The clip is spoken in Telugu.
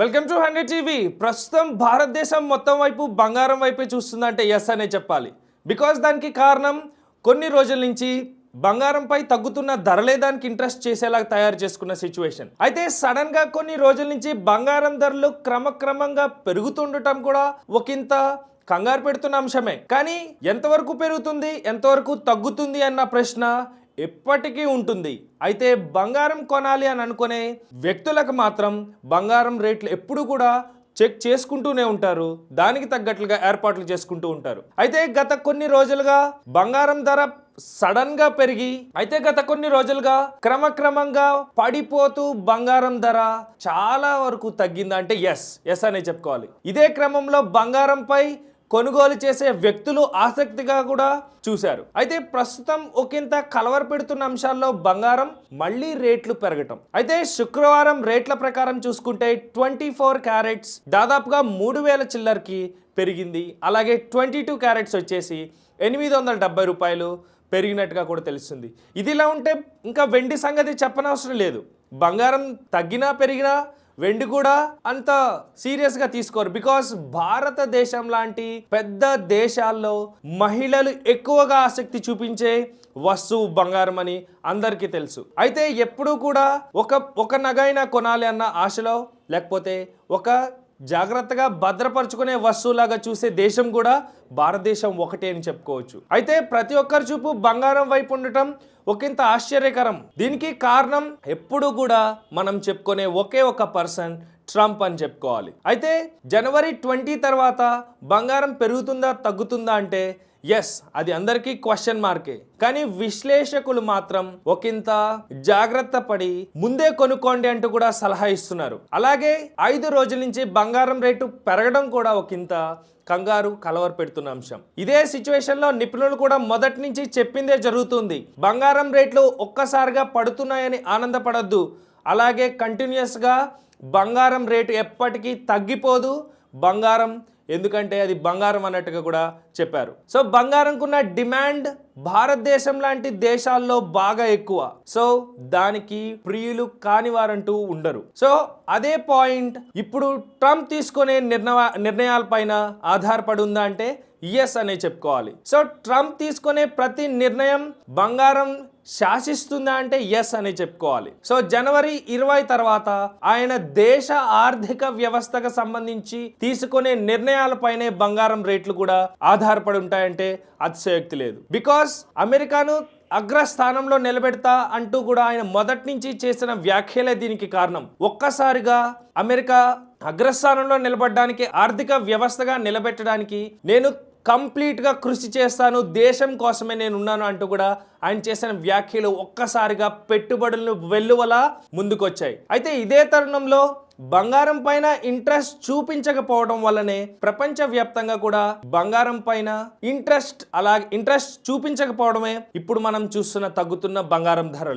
వెల్కమ్ టు హండ్రెడ్ టీవీ ప్రస్తుతం భారతదేశం మొత్తం వైపు బంగారం వైపే చూస్తుందంటే ఎస్ అనే చెప్పాలి. బికాస్ దానికి కారణం కొన్ని రోజుల నుంచి బంగారంపై తగ్గుతున్న ధరలే దానికి ఇంట్రెస్ట్ చేసేలాగా తయారు చేసుకున్న సిచ్యువేషన్ అయితే సడన్గా కొన్ని రోజుల నుంచి బంగారం ధరలు క్రమక్రమంగా పెరుగుతుండటం కూడా ఒకంత కంగారు పెడుతున్న అంశమే. కానీ ఎంతవరకు పెరుగుతుంది ఎంతవరకు తగ్గుతుంది అన్న ప్రశ్న ఎప్పటికీ ఉంటుంది. అయితే బంగారం కొనాలి అని అనుకునే వ్యక్తులకు మాత్రం బంగారం రేట్లు ఎప్పుడు కూడా చెక్ చేసుకుంటూనే ఉంటారు. దానికి తగ్గట్లుగా ఏర్పాట్లు చేసుకుంటూ ఉంటారు. అయితే గత కొన్ని రోజులుగా బంగారం ధర సడన్గా పెరిగి అయితే గత కొన్ని రోజులుగా క్రమక్రమంగా పడిపోతూ బంగారం ధర చాలా వరకు తగ్గిందంటే ఎస్ ఎస్ అనే చెప్పుకోవాలి. ఇదే క్రమంలో బంగారంపై కొనుగోలు చేసే వ్యక్తులు ఆసక్తిగా కూడా చూశారు. అయితే ప్రస్తుతం ఒకంత కలవర పెడుతున్న అంశాల్లో బంగారం మళ్ళీ రేట్లు పెరగటం. అయితే శుక్రవారం రేట్ల ప్రకారం చూసుకుంటే ట్వంటీ ఫోర్ క్యారెట్స్ దాదాపుగా మూడు వేల చిల్లర్కి పెరిగింది. అలాగే ట్వంటీ టూ క్యారెట్స్ వచ్చేసి ఎనిమిది వందల డెబ్బై రూపాయలు పెరిగినట్టుగా కూడా తెలుస్తుంది. ఇదిలా ఉంటే ఇంకా వెండి సంగతి చెప్పనవసరం లేదు. బంగారం తగ్గినా పెరిగినా వెండి కూడా అంత సీరియస్గా తీసుకోరు. బికాస్ భారతదేశం లాంటి పెద్ద దేశాల్లో మహిళలు ఎక్కువగా ఆసక్తి చూపించే వస్తువు బంగారం అని అందరికీ తెలుసు. అయితే ఎప్పుడూ కూడా ఒక ఒక నగైనా కొనాలి అన్న ఆశలో లేకపోతే ఒక జాగ్రత్తగా భద్రపరుచుకునే వస్తువులాగా చూసే దేశం కూడా భారతదేశం ఒకటే అని చెప్పుకోవచ్చు. అయితే ప్రతి ఒక్కరి చూపు బంగారం వైపు ఉండటం ఒకంత ఆశ్చర్యకరం. దీనికి కారణం ఎప్పుడు కూడా మనం చెప్పుకునే ఒకే ఒక పర్సన్ ట్రంప్ అని చెప్పుకోవాలి. అయితే జనవరి ట్వంటీ తర్వాత బంగారం పెరుగుతుందా తగ్గుతుందా అంటే ఎస్ అది అందరికీ క్వశ్చన్ మార్కే కానీ విశ్లేషకులు మాత్రం ఒకంత జాగ్రత్త పడి ముందే కొనుక్కోండి అంటూ కూడా సలహా ఇస్తున్నారు. అలాగే ఐదు రోజుల నుంచి బంగారం రేటు పెరగడం కూడా ఒకంత కంగారు కలవర పెడుతున్న అంశం. ఇదే సిచ్యువేషన్లో నిపుణులు కూడా మొదటి నుంచి చెప్పిందే జరుగుతుంది. బంగారం రేట్లు ఒక్కసారిగా పడుతున్నాయని ఆనందపడద్దు. అలాగే కంటిన్యూస్గా గా బంగారం రేటు ఎప్పటికీ తగ్గిపోదు. బంగారం ఎందుకంటే అది బంగారం అన్నట్టుగా కూడా చెప్పారు. సో బంగారంకున్న డిమాండ్ భారతదేశం లాంటి దేశాల్లో బాగా ఎక్కువ. సో దానికి ప్రియులు కాని వారంటూ ఉండరు. సో అదే పాయింట్ ఇప్పుడు ట్రంప్ తీసుకునే నిర్ణయ నిర్ణయాలపైన ఆధారపడి ఉందా అంటే ఎస్ అనే చెప్పుకోవాలి. సో ట్రంప్ తీసుకునే ప్రతి నిర్ణయం బంగారం శాసిస్తుందా అంటే ఎస్ అని చెప్పుకోవాలి. సో జనవరి ఇరవై తర్వాత ఆయన దేశ ఆర్థిక వ్యవస్థకు సంబంధించి తీసుకునే నిర్ణయాలపైనే బంగారం రేట్లు కూడా ఆధారపడి ఉంటాయంటే అతిశయోక్తి లేదు. బికాస్ అమెరికాను అగ్రస్థానంలో నిలబెడతా అంటూ కూడా ఆయన మొదటి నుంచి చేసిన వ్యాఖ్యలే దీనికి కారణం. ఒక్కసారిగా అమెరికా అగ్రస్థానంలో నిలబడడానికి ఆర్థిక వ్యవస్థగా నిలబెట్టడానికి నేను కంప్లీట్గా కృషి చేస్తాను దేశం కోసమే నేను ఉన్నాను అంటూ కూడా ఆయన చేసిన వ్యాఖ్యలు ఒక్కసారిగా పెట్టుబడులను వెల్లువల ముందుకొచ్చాయి. అయితే ఇదే తరుణంలో బంగారం పైన ఇంట్రెస్ట్ చూపించకపోవడం వల్లనే ప్రపంచ వ్యాప్తంగా కూడా బంగారం పైన ఇంట్రెస్ట్ అలా ఇంట్రెస్ట్ చూపించకపోవడమే ఇప్పుడు మనం చూస్తున్న తగ్గుతున్న బంగారం ధరలు.